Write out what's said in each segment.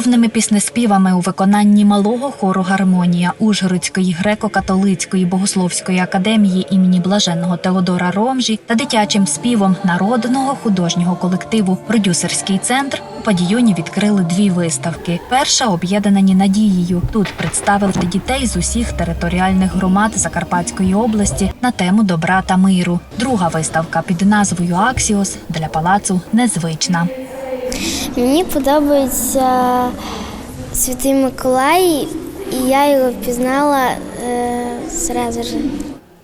Духовними піснеспівами у виконанні малого хору Гармонія Ужгородської греко-католицької богословської академії імені блаженного Теодора Ромжі та дитячим співом народного художнього колективу Продюсерський центр у відкрили дві виставки. Перша об'єднані надією. Тут представили дітей з усіх територіальних громад Закарпатської області на тему добра та миру. Друга виставка під назвою Аксіос для палацу незвична. Мені подобається Святий Миколай, і я його впізнала е, зразу ж.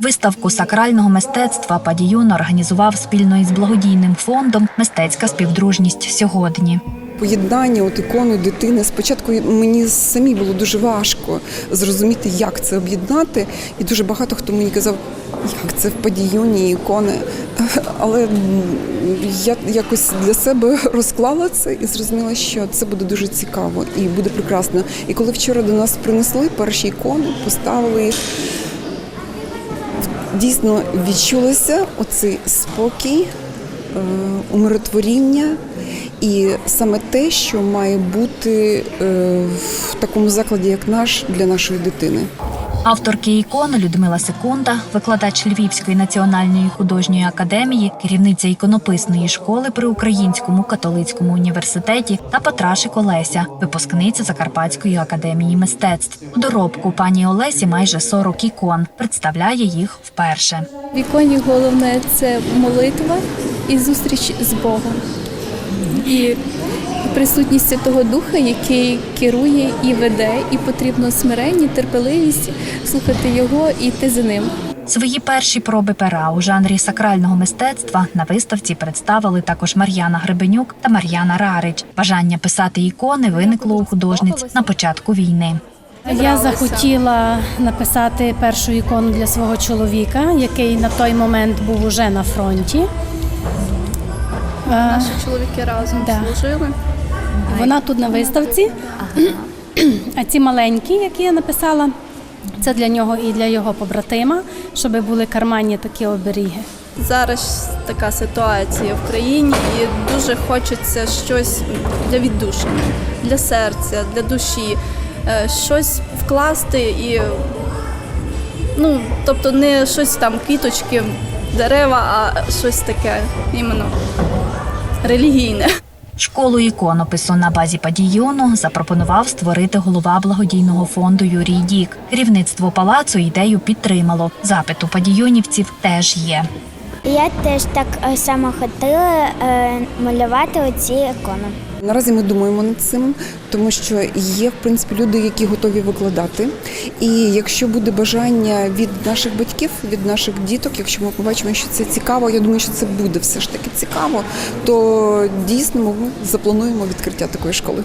Виставку сакрального мистецтва Падіюн організував спільно із благодійним фондом Мистецька співдружність сьогодні. Поєднання от ікони дитини. Спочатку мені самі було дуже важко зрозуміти, як це об'єднати. І дуже багато хто мені казав, як це в падіюні ікони. Але я якось для себе розклала це і зрозуміла, що це буде дуже цікаво і буде прекрасно. І коли вчора до нас принесли перші ікони, поставили їх. Дійсно відчулося оцей спокій, е, умиротворіння і саме те, що має бути е, в такому закладі, як наш, для нашої дитини. Авторки ікон Людмила Секунда, викладач Львівської національної художньої академії, керівниця іконописної школи при Українському католицькому університеті та Патрашик Олеся, випускниця Закарпатської академії мистецтв. У доробку пані Олесі майже 40 ікон. Представляє їх вперше. В іконі головне це молитва і зустріч з Богом. І присутність Святого Духа, який керує і веде, і потрібно смирення, терпеливість, слухати його і йти за ним. Свої перші проби пера у жанрі сакрального мистецтва на виставці представили також Мар'яна Гребенюк та Мар'яна Рарич. Бажання писати ікони виникло у художниць на початку війни. Я захотіла написати першу ікону для свого чоловіка, який на той момент був уже на фронті. Е, Наші чоловіки разом Да. служили. Вона тут на виставці. А ці маленькі, які я написала, це для нього і для його побратима, щоб були карманні такі оберіги. Зараз така ситуація в країні, і дуже хочеться щось для віддушення, для серця, для душі, е, щось вкласти і ну, тобто не щось там квіточки, дерева, а щось таке іменно релігійне. Школу іконопису на базі падійону запропонував створити голова благодійного фонду Юрій Дік. Керівництво палацу ідею підтримало. Запит у падійонівців теж є. Я теж так е, само хотіла е, малювати оці ікони. Наразі ми думаємо над цим, тому що є в принципі люди, які готові викладати. І якщо буде бажання від наших батьків, від наших діток, якщо ми побачимо, що це цікаво, я думаю, що це буде все ж таки цікаво, то дійсно ми заплануємо відкриття такої школи.